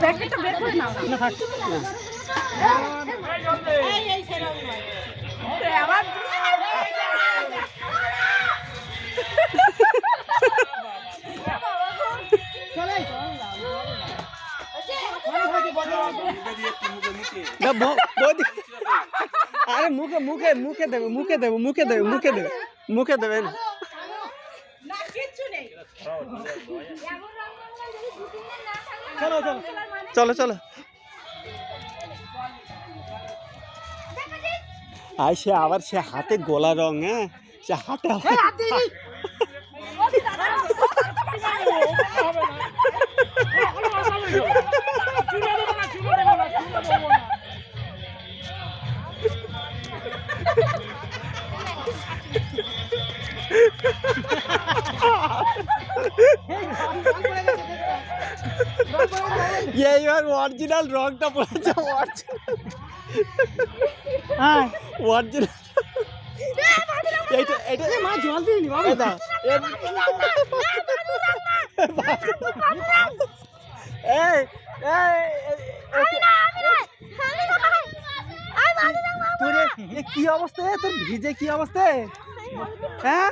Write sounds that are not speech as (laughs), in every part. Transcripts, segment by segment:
প্যাকেটটা বের করে নাও। না থাক। এই এই সেরকম নয় আবার না ব- বৌদি। আরে মুখে মুখে মুখে দেবে মুখে দেবে মুখে দেবে মুখে দেবে মুখে দেবে। না না কিচ্ছু নেই। চলো চলো। চলো চলো। আর সে আবার সে হাতে গোলা রং হ্যাঁ? সে হাতে আবার- (laughs) এইবার অরিজিনাল রংটা পড়েছে হ্যাঁ অরিজিনাল এইটা এইটা মা জল দিইনি বাবা এটা এই এই তোর এ কি অবস্থা তোর ভিজে কি অবস্থা হ্যাঁ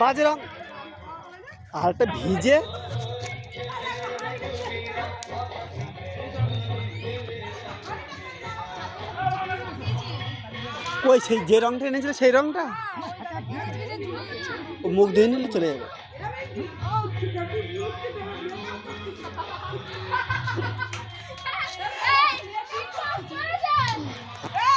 বাজে রং আর একটা ভিজে কই সেই যে রংটা এনেছিল সেই রংটা? ও মুখ ধুয়ে নিলে চলে যাবে। (laughs) (laughs) (laughs)